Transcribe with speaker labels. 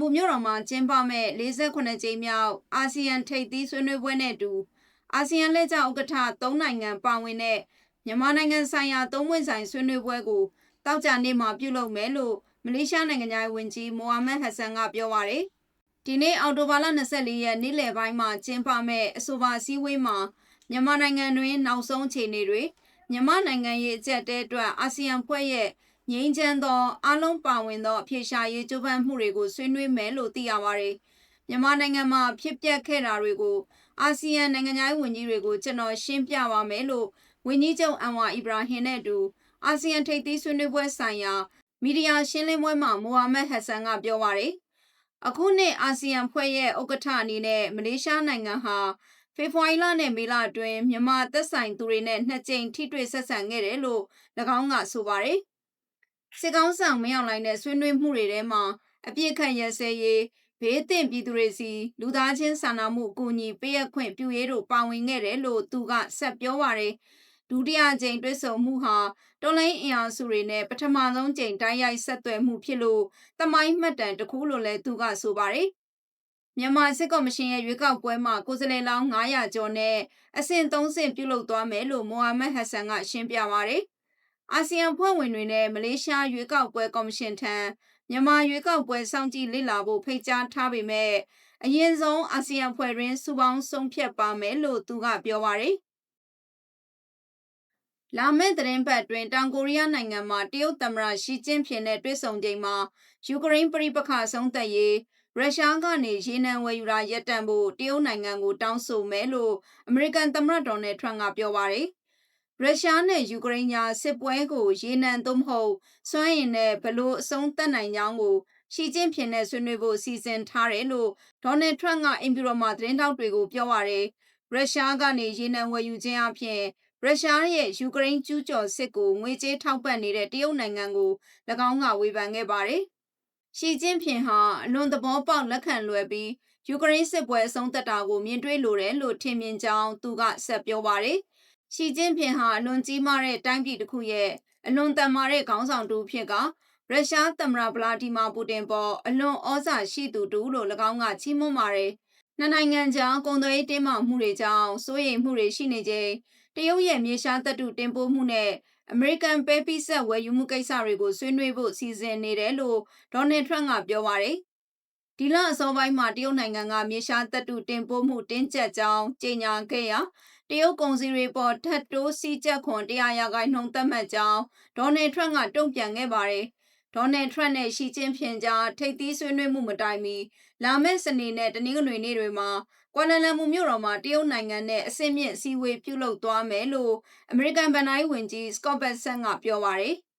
Speaker 1: မြို့တော်မှာကျင်းပမဲ့48ကြိမ်မြောက်အာဆီယံထိပ်သီးဆွေးနွေးပွဲနဲ့အတူအာဆီယံလက်ကျဥက္ကဋ္ဌ၃နိုင်ငံပါဝင်တဲ့မြန်မာနိုင်ငံဆိုင်ရာသုံးပွင့်ဆိုင်ဆွေးနွေးပွဲကိုတောက်ကြနေ့မှာပြုလုပ်မယ်လို့မလေးရှားနိုင်ငံသားဝန်ကြီးမိုဟာမက်ဟဆန်ကပြောပါရယ်ဒီနေ့အော်တိုဘာလ24ရက်နေ့လယ်ပိုင်းမှာကျင်းပမဲ့အဆိုပါအစည်းအဝေးမှာမြန်မာနိုင်ငံတွင် နောက်ဆုံးအခြေအနေတွေမြန်မာနိုင်ငံရဲ့အကြက်တဲအတွက်အာဆီယံဖွဲ့ရဲ့ ငြိမ်းချမ်းသောအလုံးပါဝင်သောအဖြေရှာရေးကြိုးပမ်းမှုတွေကိုဆွေးနွေးမယ်လို့သိရပါတယ်။မြန်မာနိုင်ငံမှာဖြစ်ပျက်ခဲ့တာတွေကိုအာဆီယံနိုင်ငံသားဝန်ကြီးတွေကိုကျွန်တော်ရှင်းပြပါမယ်လို့ဝန်ကြီးချုပ်အန်ဝါအီဘရာဟင်နဲ့အတူအာဆီယံထိပ်သီးဆွေးနွေးပွဲဆိုင်ရာမီဒီယာရှင်းလင်းပွဲမှာမိုဟာမက်ဟက်ဆန်ကပြောပါရယ်အခုနှစ်အာဆီယံဖွဲ့ရဲ့ဥက္ကဋ္ဌအနေနဲ့မလေးရှားနိုင်ငံဟာဖေဖော်ဝါရီလနဲ့မေလအတွင်းမြန်မာသက်ဆိုင်သူတွေနဲ့နှစ်ကြိမ်ထိတွေ့ဆက်ဆံခဲ့တယ်လို့၎င်းကဆိုပါတယ် စစ်ကောင်းဆောင်မရောက်လိုက်တဲ့ဆွေးနွေးမှုတွေထဲမှာအပြစ်ခတ်ရစဲရေးဘေးသင့်ပြည်သူတွေစီလူသားချင်းစာနာမှုအကူအညီပေးအပ်ခွင့်ပြုရေးတို့ပါဝင်ခဲ့တယ်လို့သူကဆက်ပြောပါတယ်ဒုတိယကြိမ်တွဲဆုံမှုဟာတော်လိုင်းအင်အားစုတွေနဲ့ပထမဆုံးကြိမ်တိုက်ရိုက်ဆက်သွယ်မှုဖြစ်လို့တမိုင်းမှတ်တမ်းတစ်ခုလို့လည်းသူကဆိုပါတယ်မြန်မာစစ်ကော်မရှင်ရဲ့ရွေးကောက်ပွဲမှာကိုယ်စားလှယ်လောင်း900ကျော်နဲ့အဆင့်3ဆင့်ပြုလုပ်သွားမယ်လို့မိုဟာမက်ဟက်ဆန်ကရှင်းပြပါတယ်။ အာဆီယံဖွဲ့ဝင်တွေနဲ့မလေးရှားရွေးကောက်ပွဲကော်မရှင်ထံမြန်မာရွေးကောက်ပွဲစောင့်ကြည့်လေ့လာဖို့ဖိတ်ကြားထားပေမဲ့အရင်ဆုံးအာဆီယံဖွဲ့တွင်စူပေါင်းဆုံးဖြတ်ပါမယ်လို့သူကပြောပါတယ်။လာမယ့်သတင်းပတ်တွင်တောင်ကိုရီးယားနိုင်ငံမှာတရုတ်သမ္မတရှီကျင်းဖျင်နဲ့တွေ့ဆုံချိန်မှာယူကရိန်းပြည်ပခါဆုံးသက်ရေးရုရှားကနေရေနံဝယ်ယူတာရပ်တန့်ဖို့တရုတ်နိုင်ငံကိုတောင်းဆိုမယ်လို့အမေရိကန်သမ္မတဒေါ်နယ်ထရန့်ကပြောပါတယ်။ ရုရှားနဲ့ယူကရိန်းကြားစစ်ပွဲကိုရေနံသို့မဟုတ်စွမ်းအင်နဲ့ဘလို့အဆုံးသတ်နိုင်ကြောင်းကိုရှီကျင်းဖျင်နဲ့ဆွေးနွေးဖို့စီစဉ်ထားတယ်လို့ဒေါ်နယ်ထရန့်ကအင်ပီရိုမှာသတင်းတောက်တွေကိုပြောပါတယ်။ရုရှားကနေရေနံဝယ်ယူခြင်းအပြင်ရုရှားရဲ့ယူကရိန်းကျူးကျော်စစ်ကိုငွေကြေးထောက်ပံ့နေတဲ့တရုတ်နိုင်ငံကို၎င်းကဝေဖန်ခဲ့ပါတယ်။ရှီကျင်းဖျင်ဟာအလွန်သဘောပေါက်လက်ခံလွယ်ပြီးယူကရိန်းစစ်ပွဲအဆုံးသတ်တာကိုမြင်တွေ့လိုတယ်လို့ထင်မြင်ကြောင်းသူကဆက်ပြောပါတယ်။ ရှီကျင်းဖျင်ဟာအလွန်ကြီးမားတဲ့တိုင်းပြည်တစ်ခုရဲ့အလွန်တန်မာတဲ့ခေါင်းဆောင်တူဖြစ်ကရုရှားသမ္မတဗလာဒီမာပူတင်ပေါ်အလွန်ဩဇာရှိသူတူလို့၎င်းကချီးမွမ်းပါတယ်။နှစ်နိုင်ငံကြားကုန်သွယ်ရေးတင်းမာမှုတွေကြောင့်စိုးရိမ်မှုတွေရှိနေချိန်တရုတ်ရဲ့မြေရှားသတ္တုတင်ပို့မှုနဲ့အမေရိကန်ပဲပိဆက်ဝယ်ယူမှုကိစ္စတွေကိုဆွေးနွေးဖို့စီစဉ်နေတယ်လို့ဒေါ်နယ်ထရန့်ကပြောပါတယ်။ ဒီလအစောပိုင်းမှာတရုတ်နိုင်ငံကမြေရှားသတ္တုတင်ပို့မှုတင်းကျပ်ကြောင်းကြေညာခဲ့ရာတရုတ်ကုန်စည်တွေပေါ်ထပ်တိုးစီးကျက်ခွန်တရားရာခိုင်နှုန်းသတ်မှတ်ကြောင်းဒေါ်နယ်ထရန့်ကတုံ့ပြန်ခဲ့ပါတယ်။ဒေါ်နယ်ထရန့်နဲ့ရှီကျင်းဖျင်ကြားထိပ်သီးဆွေးနွေးမှုမတိုင်မီလာမယ့်စနေနဲ့တနင်္ဂနွေနေ့တွေမှာကွာလာလမ်ပူမြို့တော်မှာတရုတ်နိုင်ငံနဲ့အဆင့်မြင့်အစည်းအဝေးပြုလုပ်သွားမယ်လို့အမေရိကန်ဗန်နိုင်းဝင်ကြီးစကော့ဘတ်ဆန်ကပြောပါရယ်။